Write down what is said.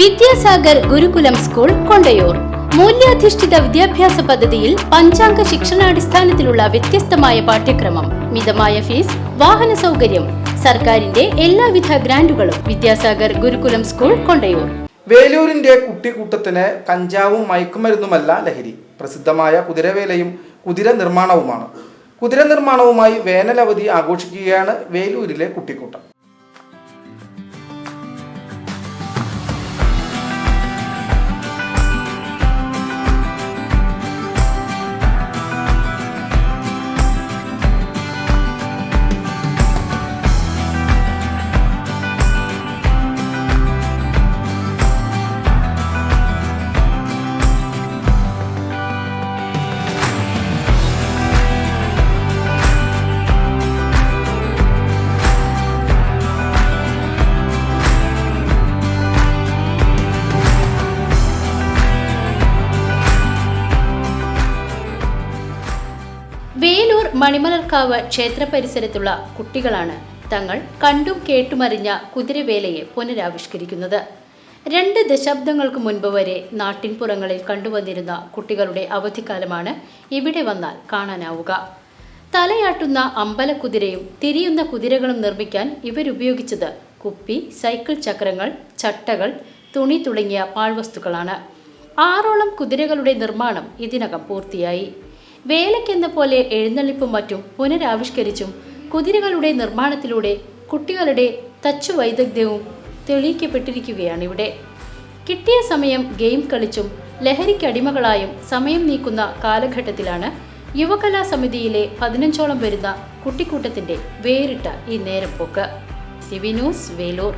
Vidyasagar Gurukulam school Kondayur. മൂല്യാധിഷ്ഠിത വിദ്യാഭ്യാസ പദ്ധതിയിൽ പഞ്ചാംഗ ശിക്ഷണാടിസ്ഥാനത്തിലുള്ള വ്യത്യസ്തമായ പാഠ്യക്രമം. മിതമായ ഫീസ് വാഹന സൗകര്യം സർക്കാരിന്റെ എല്ലാവിധ ഗ്രാന്റുകളും വിദ്യാസാഗർ ഗുരുകുലം സ്കൂൾ കൊണ്ടയൂർ. വേലൂരിന്റെ കുട്ടിക്കൂട്ടത്തിന് കഞ്ചാവും മയക്കുമരുന്നുമല്ല ലഹരി. പ്രസിദ്ധമായ കുതിരവേലയും കുതിര നിർമ്മാണവുമാണ്. കുതിര നിർമ്മാണവുമായി വേനലവധി ആഘോഷിക്കുകയാണ് വേലൂരിലെ കുട്ടിക്കൂട്ടം. വേലൂർ മണിമലർക്കാവ് ക്ഷേത്ര പരിസരത്തുള്ള കുട്ടികളാണ് തങ്ങൾ കണ്ടും കേട്ടുമറിഞ്ഞ കുതിരവേലയെ പുനരാവിഷ്കരിക്കുന്നത്. രണ്ട് ദശാബ്ദങ്ങൾക്ക് മുൻപ് വരെ നാട്ടിൻപുറങ്ങളിൽ കണ്ടുവന്നിരുന്ന കുട്ടികളുടെ അവധിക്കാലമാണ് ഇവിടെ വന്നാൽ കാണാനാവുക. തലയാട്ടുന്ന അമ്പലക്കുതിരയും തിരിയുന്ന കുതിരകളും നിർമ്മിക്കാൻ ഇവരുപയോഗിച്ചത് കുപ്പി സൈക്കിൾ ചക്രങ്ങൾ ചട്ടകൾ തുണി തുടങ്ങിയ പാഴ്വസ്തുക്കളാണ്. ആറോളം കുതിരകളുടെ നിർമ്മാണം ഇതിനകം പൂർത്തിയായി. വേലയ്ക്കെന്ന പോലെ എഴുന്നള്ളിപ്പും മറ്റും പുനരാവിഷ്കരിച്ചും കുതിരകളുടെ നിർമ്മാണത്തിലൂടെ കുട്ടികളുടെ തച്ചു വൈദഗ്ധ്യവും തെളിയിക്കപ്പെട്ടിരിക്കുകയാണിവിടെ. കിട്ടിയ സമയം ഗെയിം കളിച്ചും ലഹരിക്കടിമകളായും സമയം നീക്കുന്ന കാലഘട്ടത്തിലാണ് യുവകലാ സമിതിയിലെ പതിനഞ്ചോളം വരുന്ന കുട്ടിക്കൂട്ടത്തിന്റെ വേറിട്ട ഈ നേരം പോക്ക്. CV news Velur.